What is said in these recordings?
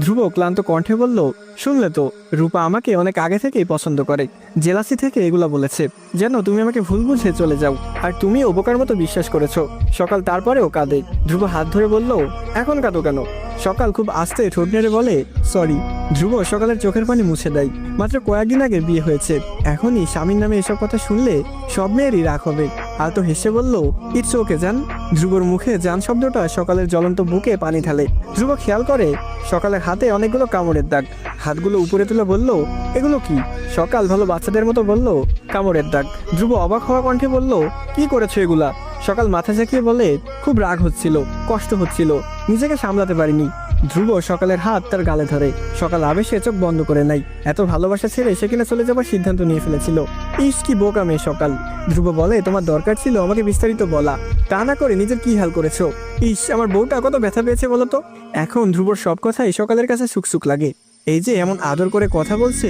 ধ্রুব ক্লান্ত কণ্ঠে বলল, শুনলে তো, রূপা আমাকে অনেক আগে থেকেই পছন্দ করে। জেলাসি থেকে এগুলা বলেছে। যেন তুমি আমাকে ভুল বুঝে চলে যাও। আর তুমি উপকার মতো বিশ্বাস করেছ। সকাল তারপরেও কাঁদে। ধ্রুব হাত ধরে বলল, এখন কাঁদো কেন? সকাল খুব আস্তে ঠোঁট নেড়ে বলে, সরি। ধ্রুব সকালের চোখের পানি মুছে দেয়। মাত্র কয়েকদিন আগে বিয়ে হয়েছে। এখনই স্বামীর নামে এসব কথা শুনলে সব মেয়েরই রাগ হবে। আর তো হেসে বলল ইটস ওকে যান ধ্রুবর মুখে যান শব্দটা সকালের জ্বলন্ত বুকে পানি ঢালে। ধ্রুব খেয়াল করে, সকালের হাতে অনেকগুলো কামড়ের দাগ। হাতগুলো উপরে তুলে বলল, এগুলো কি? সকাল ভালো বাচ্চাদের মতো বলল, কামড়ের দাগ। ধ্রুব অবাক হওয়া কণ্ঠে বলল, কি করেছ এগুলা? সকাল মাথা ঝাঁকিয়ে বলে, খুব রাগ হচ্ছিল, কষ্ট হচ্ছিল। নিজেকে সামলাতে পারিনি। ধ্রুব সকালের হাত তার গালে ধরে। সকাল আবেশে চোখ বন্ধ করে নাই এত ভালোবাসা ছেড়ে সে কিনা চলে যাবার সিদ্ধান্ত নিয়ে ফেলেছিল। ইস, কি বোকা মেয়ে সকাল। ধ্রুব বলে, তোমার দরকার ছিল আমাকে বিস্তারিত বলা। তা না করে নিজের কি হাল করেছ? ইস, আমার বউটা কত ব্যথা পেয়েছে বলতো এখন ধ্রুবর সব কথাই সকালের কাছে সুখসুখ লাগে। এই যে এমন আদর করে কথা বলছে,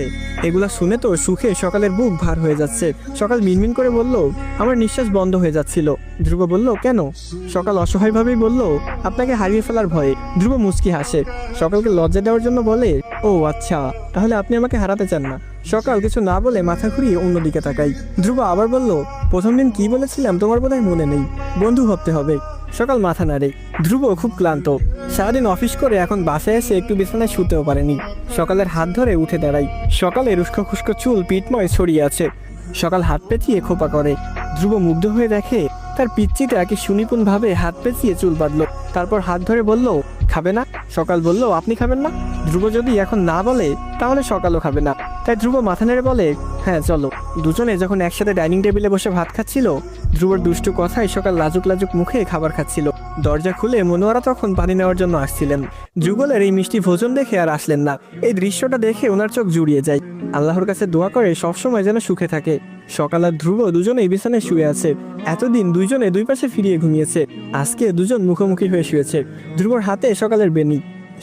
এগুলা শুনে তো সুখে সকালের বুক ভার হয়ে যাচ্ছে। সকাল মিনমিন করে বলল, আমার নিঃশ্বাস বন্ধ হয়ে যাচ্ছিল। ধ্রুব বলল, কেন? সকাল অসহায়ভাবেই বলল, আপনাকে হারিয়ে ফেলার ভয়ে। ধ্রুব মুচকি হাসে, সকালকে লজ্জা দেওয়ার জন্য বলে? ও আচ্ছা তাহলে আপনি আমাকে হারাতে চান না। সকাল কিছু না বলে মাথা ঘুরিয়ে অন্যদিকে তাকাই। ধ্রুব আবার বলল, প্রথম দিন কি বলেছিলাম তোমার বোধহয় মনে নেই। বন্ধু ভাবতে হবে। সকাল মাথা নাড়ে। ধ্রুব খুব ক্লান্ত। সারাদিন অফিস করে এখন বাসায় এসে একটু বিছানায় শুতেও পারেনি। সকালের হাত ধরে উঠে দাঁড়াই সকালের উস্কো খুস্কো চুল পিঠময় ছড়িয়ে আছে। সকাল হাত পেঁচিয়ে খোপা করে। ধ্রুব মুগ্ধ হয়ে দেখে, তার পিচ্চিটা কি সুনিপুণ ভাবে হাত পেঁচিয়ে চুল বাঁধলো। তারপর হাত ধরে বলল, খাবে না? সকাল বলল, আপনি খাবেন না? ধ্রুব যদি এখন না বলে, তাহলে সকালও খাবে না। তাই ধ্রুব মাথা নেড়ে বলে হ্যাঁ চলো। দুজনে যখন একসাথে ডাইনিং টেবিলে বসে ভাত খাচ্ছিল ধ্রুবর দুষ্টু কথায় সকাল লাজুক লাজুক মুখে খাবার খাচ্ছিল। দরজা খুলে মনোয়ারা তখন পানি নেওয়ার জন্য আসছিলেন। যুগলের এই মিষ্টি ভোজন দেখে আর আসলেন না। এই দৃশ্যটা দেখে ওনার চোখ জুড়িয়ে যায়। আল্লাহর কাছে দোয়া করে সবসময় যেন সুখে থাকে। সকাল আর ধ্রুব দুজনেই বিছানায় শুয়ে আছে। এতদিন দুইজনে দুই পাশে ফিরিয়ে ঘুমিয়েছে। আজকে দুজন মুখোমুখি হয়ে শুয়েছে। ধ্রুবর হাতে সকালের বেনি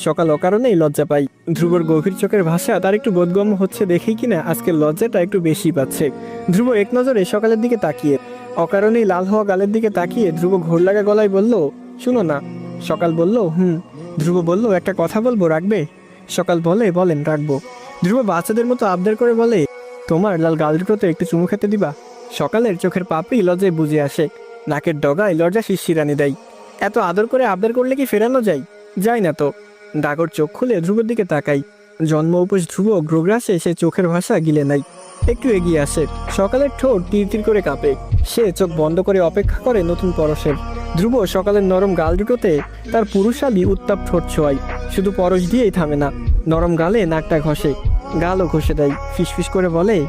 সকাল অকারণেই লজ্জা পাই ধ্রুবর গভীর চোখের ভাষা তার একটু বোধগম্য হচ্ছে দেখেই কিনা আজকে লজ্জাটা একটু বেশি পাচ্ছে। ধ্রুব এক নজরে সকালের দিকে তাকিয়ে অকারণেই লাল হওয়া গালের দিকে তাকিয়ে ধ্রুব ঘোর লাগা গলায় বলল, শুনো না। সকাল বলল, হুম। ধ্রুব বলল, একটা কথা বলব, রাখবে? সকাল বলে, বলেন, রাখব। ধ্রুব বাচ্চাদের মতো আবদার করে বলে, তোমার লাল গাল দুটোতে একটু চুমু খেতে দিবা? সকালের চোখের পাপড়ি লজ্জায় বুঝে আসে, নাকের ডগায় লজ্জা শিশিরানি দেয়। এত আদর করে আবদার করলে কি ফেরানো যায়? যায় না তো। ডাগর চোখ খুলে ধ্রুবের দিকে তাকাই। জন্ম উপোস ধ্রুব গ্রোগ্রাসে সে চোখের ভাষা গিলে নাই একটু এগিয়ে আসে। সকালের ঠোঁট তীর তীর করে কাঁপে। সে চোখ বন্ধ করে অপেক্ষা করে নতুন পরশের। ধ্রুব সকালের নরম গাল দুটোতে তার পুরুষালী উত্তাপ ঠোঁট ছোঁয়াই শুধু পরশ দিয়েই থামে না, নরম গালে নাকটা ঘষে, গালও ঘষে দেয়। ফিসফিস করে বলে,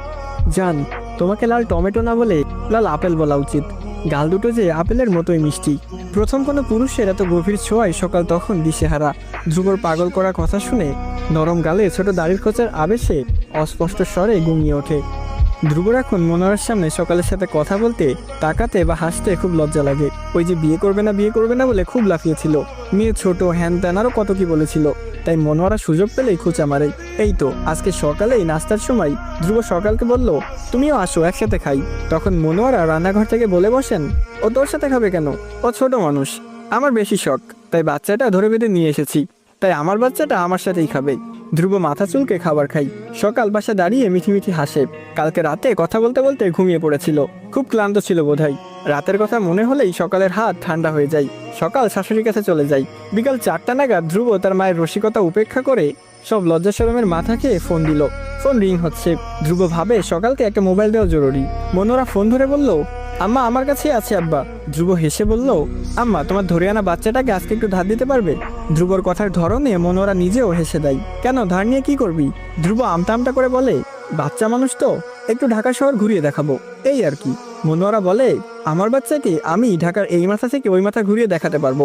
জান, তোমাকে লাল টমেটো না বলে লাল আপেল বলা উচিত। গাল দুটো যে আপেলের মতোই মিষ্টি। প্রথম কোনো পুরুষের এত গভীর ছোঁয়ায় সকাল তখন দিশেহারা। ধ্রুবর পাগল করা কথা শুনে নরম গালে ছোট দাড়ির খোঁচার আবেশে অস্পষ্ট স্বরে ঘুমিয়ে ওঠে। ধ্রুবর এখন মনোয়ারের সামনে সকালের সাথে কথা বলতে তাকাতে বা হাসতে খুব লজ্জা লাগে। ওই যে বিয়ে করবে না, বিয়ে করবে না বলে খুব লাফিয়েছিল। মেয়ে ছোট হ্যান ত্যান আরও কত কি বলেছিল। তাই মনোয়ারা সুযোগ পেলেই খোঁচা মারে। এই তো, আজকে সকালেই নাস্তার সময় ধ্রুব সকালকে বলল, তুমিও আসো, একসাথে খাই। তখন মনোয়ারা রান্নাঘর থেকে বলে বসেন, ও তোর সাথে খাবে কেন? ও ছোট মানুষ, আমার বেশি শখ। তাই বাচ্চাটা ধরে বেঁধে নিয়ে এসেছি। তাই আমার বাচ্চাটা আমার সাথেই খাবে। ধ্রুব মাথা চুলকে খাবার খাই। সকাল বাসা দাঁড়িয়ে মিঠি মিঠি হাসে। কালকে রাতে কথা বলতে বলতে ঘুমিয়ে পড়েছিল। খুব ক্লান্ত ছিল বোধহয়। রাতের কথা মনে হলেই সকালের হাত ঠান্ডা হয়ে যায়। সকাল শাশুড়ির কাছে চলে যায়। বিকাল চারটা নাগাদ ধ্রুব তার মায়ের রসিকতা উপেক্ষা করে সব লজ্জা শরমের মাথা খেয়ে ফোন দিল। ফোন রিং হচ্ছে। ধ্রুব ভাবে সকালকে একটা মোবাইল দেওয়া জরুরি। মনোরা ফোন ধরে বলল আম্মা, আমার কাছে আছে আব্বা। ধ্রুব হেসে বলল, আম্মা, তোমার ধরে আনা বাচ্চাটাকে আজকে একটু ধার দিতে পারবে? ধ্রুবর কথার ধরনে মনোরা নিজেও হেসে দেয়। কেন, ধার নিয়ে কি করবি? ধ্রুব আমতা আমতা করে বলে, বাচ্চা মানুষ তো, একটু ঢাকা শহর ঘুরিয়ে দেখাবো। এই আর কি। মনোয়ারা বলে, আমার বাচ্চাকে আমি ঢাকার এই মাথা থেকে ওই মাথা ঘুরিয়ে দেখাতে পারব।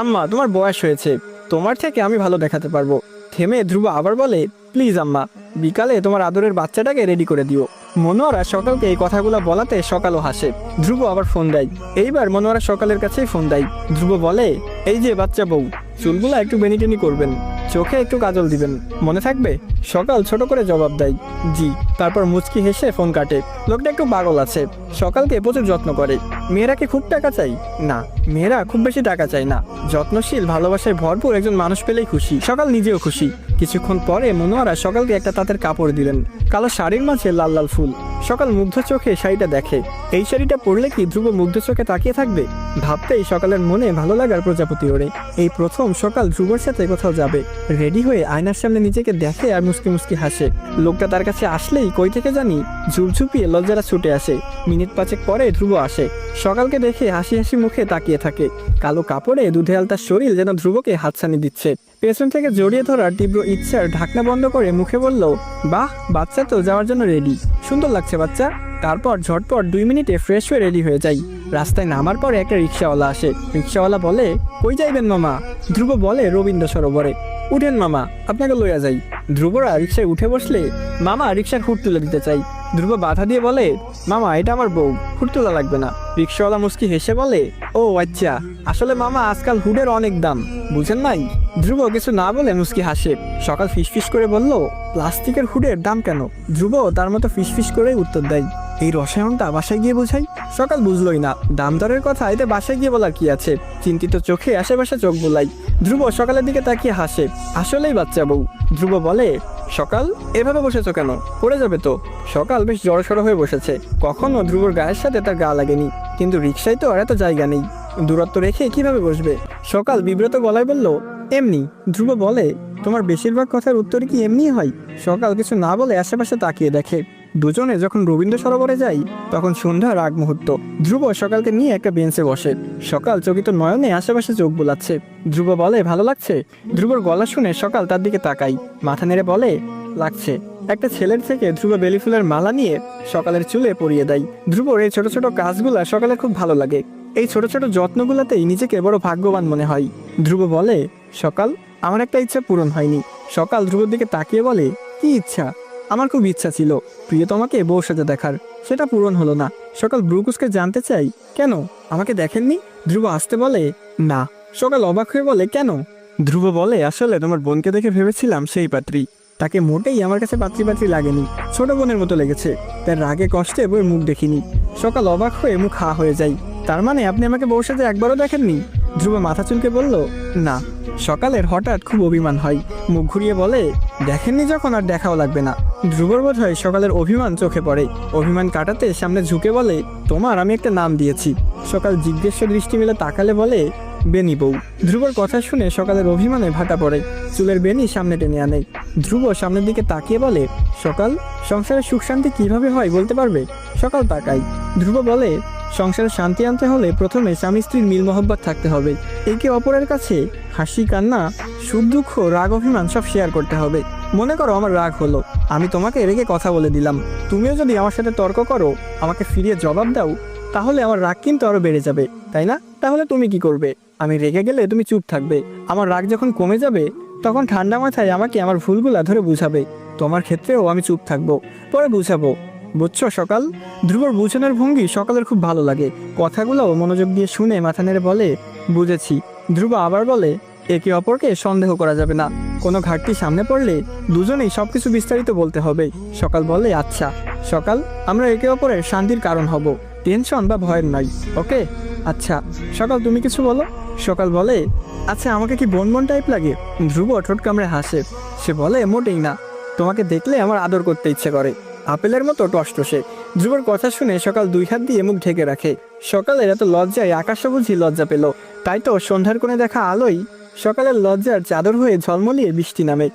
আম্মা, তোমার বয়স হয়েছে, তোমার থেকে আমি ভালো দেখাতে পারব। থেমে ধ্রুব আবার বলে, প্লিজ আম্মা বিকালে তোমার আদরের বাচ্চাটাকে রেডি করে দিও। মনোয়ারা সকালকে এই কথাগুলো বলাতে সকালও হাসে। ধ্রুব আবার ফোন দেয়। এইবার মনোয়ারা সকালের কাছেই ফোন দেয়। ধ্রুব বলে, এই যে বাচ্চা বউ, চুলগুলো একটু বেনিটেনি করবেন। চোখে একটু কাজল দিবেন। মনে থাকবে? সকাল ছোট করে জবাব দেয়, জি। তারপর মুচকি হেসে ফোন কাটে, লোকটা একটু পাগল আছে। সকালকে প্রচুর যত্ন করে। মেয়েরা কি খুব টাকা চাই না, মেয়েরা খুব বেশি টাকা চায় না। যত্নশীল, ভালোবাসায় ভরপুর একজন মানুষ পেলেই খুশি। সকাল নিজেও খুশি। কিছুক্ষণ পরে মনোয়ারা সকালকে একটা তাঁতের কাপড় দিলেন। কালো শাড়ির মাঝে লাল লাল ফুল। সকাল মুগ্ধ চোখে শাড়িটা দেখে। এই শাড়িটা পরলে কি ধ্রুব মুগ্ধ চোখে তাকিয়ে থাকবে? ভাবতেই সকালের মনে ভালো লাগার প্রজাপতি ওড়ে। এই প্রথম সকাল ধ্রুবর সাথে কোথাও যাবে। রেডি হয়ে আয়নার সামনে নিজেকে দেখে আর মুসকি মুসকি হাসে। লোকটা তার কাছে আসলেই কই থেকে জানি? ঝুপঝুপিয়ে লজ্জারা ছুটে আসে। মিনিট পাঁচেক পরে ধ্রুব আসে। সকালকে দেখে হাসি হাসি মুখে তাকিয়ে থাকে। কালো কাপড়ে দুধে আলতার শরীর যেন ধ্রুবকে হাতছানি দিচ্ছে। পেছন থেকে জড়িয়ে ধরার তীব্র ইচ্ছার ঢাকনা বন্ধ করে মুখে বলল, বাহ, বাচ্চা তো, যাওয়ার জন্য রেডি সুন্দর লাগছে বাচ্চা। তারপর ঝটপট দুই মিনিটে ফ্রেশ হয়ে রেডি হয়ে যাই। রাস্তায় নামার পরে একটা রিক্সাওয়ালা আসে। রিক্সাওয়ালা বলে, কই যাইবেন মামা? ধ্রুব বলে, রবীন্দ্র সরোবরে। উঠেন মামা, আপনাকে লইয়া যাই। ধ্রুবরা রিক্সায় উঠে বসলে মামা রিক্সার হুট তুলে দিতে চাই। ধ্রুব বাধা দিয়ে বলে, মামা, এটা আমার বউ হুট তোলা লাগবে না। রিক্সাওয়ালা মুস্কি হেসে বলে, ও আচ্ছা আসলে মামা আজকাল হুডের অনেক দাম, বুঝেন নাই? ধ্রুব কিছু না বলে মুস্কি হাসে। সকাল ফিসফিস করে বলল, প্লাস্টিকের হুডের দাম কেন? ধ্রুব তার মতো ফিসফিস করেই উত্তর দেয়, এই রসায়নটা বাসায় গিয়ে বোঝাই? সকাল বুঝলই না। দাম দরের কথা এতে বাসায় গিয়ে বলার কি আছে? চিন্তিত চোখে আশেপাশে চোখ বোলাই। ধ্রুব সকালের দিকে তাকিয়ে হাসে। আসলেই বাচ্চা বউ। ধ্রুব বলে, সকাল? এভাবে বসেছো কেন? পড়ে যাবে তো? সকাল বেশ জড়সড় হয়ে বসেছে। কখনো ধ্রুবর গায়ের সাথে তার গা লাগেনি। কিন্তু রিক্সায় তো আর এত জায়গা নেই। দূরত্ব রেখে কীভাবে বসবে? সকাল বিব্রত গলায় বলল, এমনি। ধ্রুব বলে, তোমার বেশিরভাগ কথার উত্তর কি এমনি হয়? সকাল কিছু না বলে আশেপাশে তাকিয়ে দেখে। দুজনে যখন রবীন্দ্র সরোবরে যাই, তখন সন্ধ্যার আগ মুহূর্ত। ধ্রুব সকালকে নিয়ে একটা বেঞ্চে বসে। সকাল চকিত নয়নে আশেপাশে চোখ বোলাচ্ছে। ধ্রুব বলে, ভালো লাগছে? ধ্রুবর গলা শুনে সকাল তার দিকে তাকাই। মাথা নেড়ে বলে, লাগছে। একটা ছেলের থেকে ধ্রুব বেলি ফুলের মালা নিয়ে সকালের চুলে পরিয়ে দেয়। ধ্রুবর এই ছোট ছোট কাজগুলা সকালে খুব ভালো লাগে। এই ছোট ছোট যত্নগুলোতেই নিজেকে বড় ভাগ্যবান মনে হয়। ধ্রুব বলে, সকাল? আমার একটা ইচ্ছা পূরণ হয়নি। সকাল ধ্রুবর দিকে তাকিয়ে বলে, কি ইচ্ছা? আমার খুব ইচ্ছা ছিল। প্রিয়তমাকে বউ সাজা দেখার। সেটা পূরণ হলো না। সকাল ব্রুকুসকে জানতে চাই, কেন? আমাকে দেখেননি? ধ্রুব আসতে বলে, না। সকাল অবাক হয়ে বলে, কেন? ধ্রুব বলে, আসলে তোমার বোনকে দেখে ভেবেছিলাম সেই পাত্রী। তাকে মোটেই আমার কাছে পাত্রী পাত্রী লাগেনি। ছোট বোনের মতো লেগেছে। তার রাগে কষ্টে বই মুখ দেখিনি। সকাল অবাক হয়ে মুখ হা হয়ে যায়। তার মানে আপনি আমাকে বউর সাথে একবারও দেখেননি? ধ্রুব মাথা চুলকে বলল, না। সকালের হঠাৎ খুব অভিমান হয়। মুখ ঘুরিয়ে বলে, দেখেননি যখন আর দেখাও লাগবে না। ধ্রুবর বোধ হয় সকালের অভিমান চোখে পড়ে। অভিমান কাটাতে সামনে ঝুঁকে বলে, তোমার আমি একটা নাম দিয়েছি। সকাল জিজ্ঞেস দৃষ্টি মেলে তাকালে বলে বেনি বউ। ধ্রুবর কথা শুনে সকালের অভিমানে ভাটা পড়ে। চুলের বেনি সামনে টেনে আনে। ধ্রুব সামনের দিকে তাকিয়ে বলে, সকাল, সংসারে সুখ শান্তি কীভাবে হয় বলতে পারবে? সকাল তাকাই ধ্রুব বলে, সংসারে শান্তি আনতে হলে প্রথমে স্বামী স্ত্রীর মিল মহব্বত থাকতে হবে। একে অপরের কাছে হাসি, কান্না, সুখ, দুঃখ, রাগ, অভিমান সব শেয়ার করতে হবে। মনে করো আমার রাগ হলো। আমি তোমাকে রেগে কথা বলে দিলাম। তুমিও যদি আমার সাথে তর্ক করো, আমাকে ফিরিয়ে জবাব দাও, তাহলে আমার রাগ কিন্তু আরও বেড়ে যাবে, তাই না? তাহলে তুমি কি করবে? আমি রেগে গেলে তুমি চুপ থাকবে। আমার রাগ যখন কমে যাবে, তখন ঠান্ডা মাথায় আমাকে আমার ভুলগুলা ধরে বুঝাবে। তোমার ক্ষেত্রেও আমি চুপ থাকব। পরে বুঝাবো। বুঝছ সকাল? ধ্রুবর বুঝানোর ভঙ্গি সকালের খুব ভালো লাগে। কথাগুলো মনোযোগ দিয়ে শুনে মাথা নেড়ে বলে, বুঝেছি। ধ্রুব আবার বলে একে অপরকে সন্দেহ করা যাবে না। কোনো ঘাটতি সামনে পড়লে দুজনেই সবকিছু বিস্তারিত বলতে হবে। সকাল বলে আচ্ছা সকাল, আমরা একে অপরের শান্তির কারণ হব। টেনশন বা ভয়ের নয়, ওকে? আচ্ছা সকাল, তুমি কিছু বলো? সকাল বলে আচ্ছা আমাকে কি বন বন টাইপ লাগে? ধ্রুব ঠোঁট কামড়ে হাসে। সে বলে, মোটেই না। তোমাকে দেখলে আমার আদর করতে ইচ্ছে করে। আপেলের মতো টসটসে ধ্রুবর কথা শুনে সকাল দুই হাত দিয়ে মুখ ঢেকে রাখে। সকালের এত লজ্জায় আকাশও বুঝি লজ্জা পেল। তাই তো সন্ধ্যার কোণে দেখা আলোই সকালের লজ্জার চাদর হয়ে ঝলমলিয়ে বৃষ্টি নামে।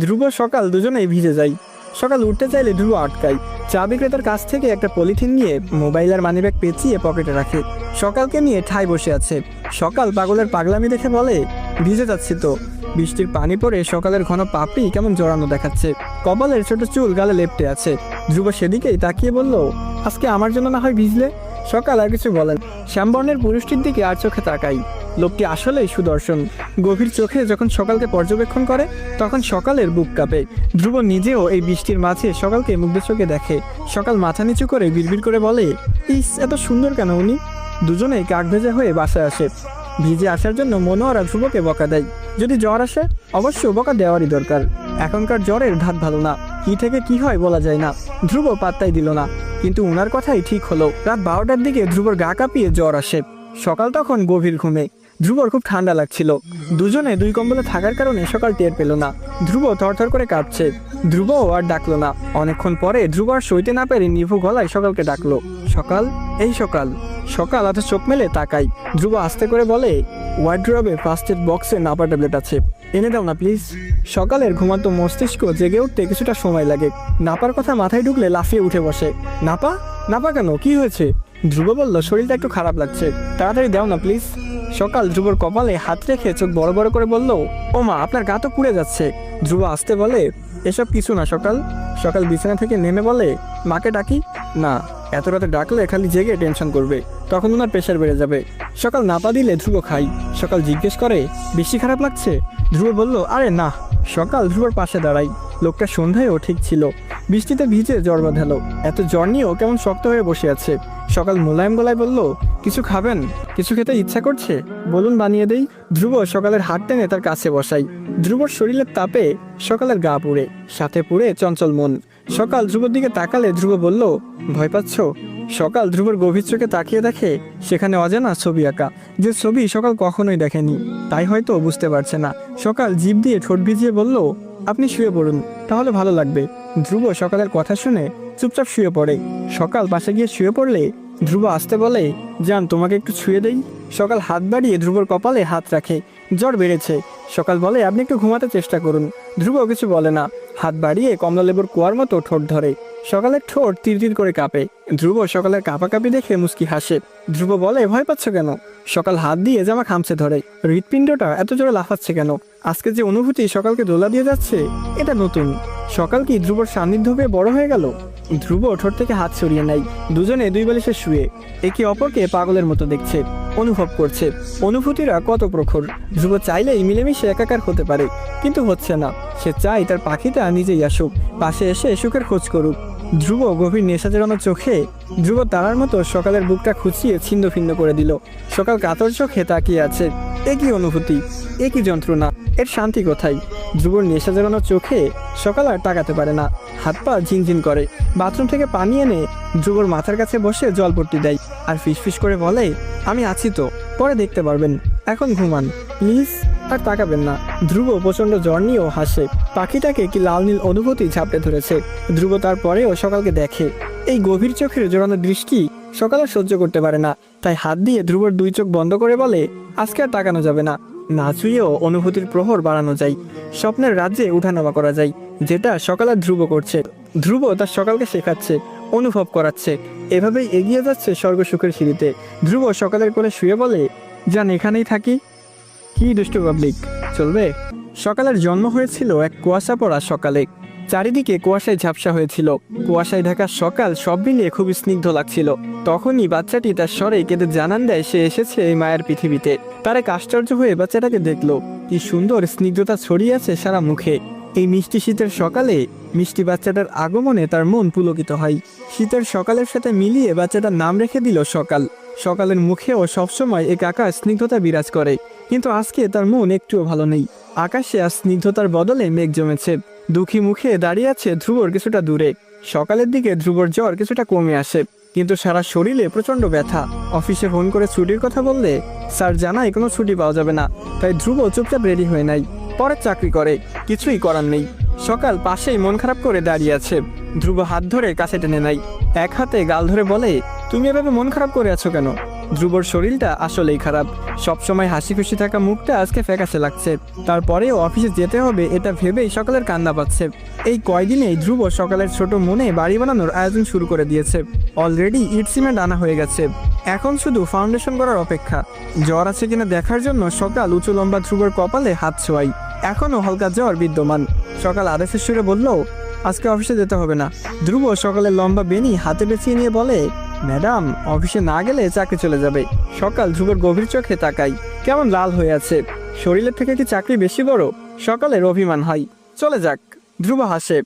ধ্রুব সকাল দুজনেই ভিজে যায়। সকাল উঠতে চাইলে ধ্রুব আটকায়। চা বিক্রেতার কাছ থেকে একটা পলিথিন নিয়ে মোবাইল আর মানিব্যাগ পেঁচিয়ে পকেটে রাখে। সকালকে নিয়ে ঠাই বসে আছে। সকাল পাগলের পাগলামি দেখে বলে, ভিজে যাচ্ছি তো। বৃষ্টির পানি পড়ে সকালের ঘন পাপড়ি কেমন জড়ানো দেখাচ্ছে। কপালের ছোট চুল গালে লেপটে আছে। ধ্রুব সেদিকেই তাকিয়ে বলল, আজকে আমার জন্য না হয় ভিজলে? সকাল আর কিছু বলেন। শ্যামবর্ণের পুরুষটির দিকে আর চোখে তাকাই। লোকটি আসলেই সুদর্শন। গভীর চোখে যখন সকালকে পর্যবেক্ষণ করে, তখন সকালের বুক কাঁপে। ধ্রুব নিজেও এই বৃষ্টির মাঝে সকালকে মুগ্ধ চোখে দেখে। সকাল মাথা নিচু করে বিড়বিড় করে বলে, ইস, এত সুন্দর কেন উনি? দুজনেই কাক ভেজা হয়ে বাসায় আসে। ভিজে আসার জন্য মনোয়ারা ধ্রুবকে বকা দেয়। যদি জ্বর আসে, অবশ্য বকা দেওয়ারই দরকার। এখনকার জ্বরের ধাত ভালো না। কি থেকে কি হয় বলা যায় না। ধ্রুব পাত্তাই দিল না। কিন্তু উনার কথাই ঠিক হলো। রাত বারোটার দিকে ধ্রুবর গা কাঁপিয়ে জ্বর আসে। সকাল তখন গভীর ঘুমে। ধ্রুবর খুব ঠান্ডা লাগছিল। দুজনে দুই কম্বলে থাকার কারণে সকাল টের পেল না। ধ্রুব থরথর করে কাঁপছে। ধ্রুবও আর ডাকলো না। অনেকক্ষণ পরে ধ্রুব আর সইতে না পেরে নিভু গলায় সকালকে ডাকলো, সকাল, এই সকাল। সকাল হাতে চোখ মেলে তাকাই। ধ্রুব আস্তে করে বলে ওয়ার্ড্রবে ফার্স্ট এড বক্সে নাপা ট্যাবলেট আছে। এনে দাও না প্লিজ সকালের ঘুমান্ত মস্তিষ্ক জেগে উঠতে কিছুটা সময় লাগে। নাপার কথা মাথায় ঢুকলে লাফিয়ে উঠে বসে। নাপা? নাপা কেন? কি হয়েছে? ধ্রুব বলল, শরীরটা একটু খারাপ লাগছে। তাড়াতাড়ি দাও না প্লিজ সকাল ধ্রুবর কপালে হাত রেখে চোখ বড় বড় করে বলল, ও মা, আপনার গা তো পুড়ে যাচ্ছে। ধ্রুব আসতে বলে, এসব কিছু না, সকাল। সকাল বিছানা থেকে নেমে বলে, মাকে ডাকি? না। এত রাতে ডাকলে খালি জেগে টেনশন করবে। তখন ওনার প্রেশার বেড়ে যাবে। সকাল নাপা দিলে ধ্রুব খাই। সকাল জিজ্ঞেস করে, বেশি খারাপ লাগছে? ধ্রুব বলল, আরে না, সকাল ধ্রুবর পাশে দাঁড়াই। লোকটা সন্ধ্যায়ও ঠিক ছিল। বৃষ্টিতে ভিজে জ্বর বাঁধালো। এত জ্বর নিয়েও কেমন শক্ত হয়ে বসে আছে। সকাল মোলায়েম গলায় বলল, কিছু খাবেন? কিছু খেতে ইচ্ছা করছে? বলুন বানিয়ে দেই। ধ্রুব সকালের হাত টেনে তার কাছে বসাই। ধ্রুবর শরীরের তাপে সকালের গা পুড়ে, সাথে পুড়ে চঞ্চল মন। সকাল ধ্রুবর দিকে তাকালে ধ্রুব বলল, ভয় পাচ্ছ? সকাল ধ্রুবর গভীর চোখে তাকিয়ে দেখে সেখানে অজানা ছবি আঁকা। যে ছবি সকাল কখনোই দেখেনি, তাই হয়তো বুঝতে পারছে না। সকাল জিভ দিয়ে ঠোঁট ভিজিয়ে বলল, আপনি শুয়ে পড়ুন, তাহলে ভালো লাগবে। ধ্রুব সকালের কথা শুনে চুপচাপ শুয়ে পড়ে। সকাল পাশে গিয়ে শুয়ে পড়লে ধ্রুব আসতে বলে যান তোমাকে একটু ছুঁয়ে দেই। সকাল হাত বাড়িয়ে ধ্রুবর কপালে হাত রাখে। জ্বর বেড়েছে। সকাল বলে, আপনি একটু ঘুমাতে চেষ্টা করুন। ধ্রুব কিছু বলে না। হাত বাড়িয়ে কমলা লেবুর কুয়ার মতো ঠোঁট ধরে। সকালের ঠোঁট তীর করে কাঁপে। ধ্রুব সকালের কাঁপাকাঁপি দেখে মুস্কি হাসে। ধ্রুব বলে, ভয় পাচ্ছ কেন? সকাল হাত দিয়ে জামা খামছে ধরে। হৃৎপিণ্ডটা এত জোরে লাফাচ্ছে কেন? আজকে যে অনুভূতি সকালকে দোলা দিয়ে যাচ্ছে, এটা নতুন। সকাল কি ধ্রুবর সান্নিধ্য পেয়ে বড় হয়ে গেল? ধ্রুব ঠোঁট থেকে হাত সরিয়ে নেয়। দুজনে দুই বালিশে শুয়ে। একে অপরকে পাগলের মতো দেখছে। অনুভব করছে। অনুভূতিরা কত প্রখর। ধ্রুব চাইলেই মিলেমিশে একাকার হতে পারে, কিন্তু হচ্ছে না। সে চাই তার পাখিটা নিজেই আসুক, পাশে এসে সুখের খোঁজ করুক। ধ্রুব গভীর নেশা জড়ানো চোখে, ধ্রুব তারার মতো সকালের বুকটা খুঁচিয়ে ছিন্ন ভিন্ন করে দিল। সকাল কাতর চোখে তাকিয়ে আছে। একই অনুভূতি? একই যন্ত্রণা? এর শান্তি কোথায়? ধ্রুবর নেশা জড়ানো চোখে সকাল আর তাকাতে পারে না। হাত পা ঝিনঝিন করে। বাথরুম থেকে পানি এনে ধ্রুবর মাথার কাছে বসে জল পট্টি দেয়। আর ফিসফিস করে বলে, আমি আছি তো, পরে দেখতে পারবেন। এখন ঘুমান। প্লিজ, আর তাকাবেন না। ধ্রুব প্রচণ্ড জ্বর নিয়েও হাসে। পাখিটাকে কি লাল নীল অনুভূতি ঝাপটে ধরেছে। ধ্রুব তারপরেও সকালকে দেখে। এই গভীর চোখের জোরানো দৃষ্টি সকালে সহ্য করতে পারে না। তাই হাত দিয়ে ধ্রুবর দুই চোখ বন্ধ করে বলে, আজকে আর তাকানো যাবে না। না ছুঁয়েও অনুভূতির প্রহর বাড়ানো যায়। স্বপ্নের রাজ্যে উঠানামা করা যায়, যেটা সকালে ধ্রুব করছে। ধ্রুব তার সকালকে শেখাচ্ছে। অনুভব করাচ্ছে। এভাবেই এগিয়ে যাচ্ছে স্বর্গ সুখের সিঁড়িতে। ধ্রুব সকালের কোলে শুয়ে বলে যান এখানেই থাকি? কি দুষ্টু পাবলিক? চলবে? সকালের জন্ম হয়েছিল এক কুয়াশা পড়া সকালে। চারিদিকে কুয়াশায় ঝাপসা হয়েছিল। কুয়াশায় ঢাকা সকাল সব মিলিয়ে খুব স্নিগ্ধ লাগছিল। তখনই বাচ্চাটি তার স্বরে কেঁদে জানান দেয়, সে এসেছে এই মায়ের পৃথিবীতে। তার এক আশ্চর্য হয়ে বাচ্চাটাকে দেখল। কি সুন্দর স্নিগ্ধতা ছড়িয়ে আছে সারা মুখে। এই মিষ্টি শীতের সকালে মিষ্টি বাচ্চাটার আগমনে তার মন পুলকিত হয়। শীতের সকালের সাথে মিলিয়ে বাচ্চাটার নাম রেখে দিল সকাল। সকালের মুখেও সবসময় এক আকাশ স্নিগ্ধতা বিরাজ করে। কিন্তু আজকে তার মন একটুও ভালো নেই। আকাশে আর স্নিগ্ধতার বদলে মেঘ জমেছে। দুঃখী মুখে দাঁড়িয়ে আছে ধ্রুবর কিছুটা দূরে। সকালের দিকে ধ্রুবর জ্বর কিছুটা কমে আসে। কিন্তু সারা শরীরে প্রচণ্ড ব্যথা। অফিসে ফোন করে ছুটির কথা বললে, স্যার, জানায় কোনো ছুটি পাওয়া যাবে না। তাই ধ্রুব চুপচাপ রেডি হয়ে নাই পরে চাকরি করে। কিছুই করার নেই। সকাল পাশেই মন খারাপ করে দাঁড়িয়ে আছে। ধ্রুব হাত ধরে কাছে টেনে নাই এক হাতে গাল ধরে বলে, তুমি এভাবে মন খারাপ করে আছো কেন? ধ্রুবর শরীরটা আসলেই খারাপ। সবসময় হাসি খুশি থাকা মুখটা আজকে ফ্যাকাশে লাগছে। তারপরেও অফিসে যেতে হবে এটা ভেবেই সকালের কান্না পাচ্ছে। এই কয়দিনেই ধ্রুব সকালের ছোট মনে বাড়ি বানানোর আয়োজন শুরু করে দিয়েছে। অলরেডি ইট সিমেন্ট আনা হয়ে গেছে। এখন শুধু ফাউন্ডেশন করার অপেক্ষা। জ্বর আছে কিনা দেখার জন্য সকাল উঁচু লম্বা ধ্রুবর কপালে হাত ছোঁয়াই। এখনও হালকা জ্বর বিদ্যমান। সকাল আদেশের সুরে বলল, আজকে অফিসে যেতে হবে না। ধ্রুব সকালে লম্বা বেনি হাতে বেছিয়ে নিয়ে বলে ম্যাডাম, অফিসে না গেলে চাকরি চলে যাবে। সকাল ধ্রুবের গভীর চোখে তাকাই। কেমন লাল হয়ে আছে। শরীরের থেকে কি চাকরি বেশি বড়? সকালের অভিমান হয়। চলে যাক। ধ্রুব হাসে।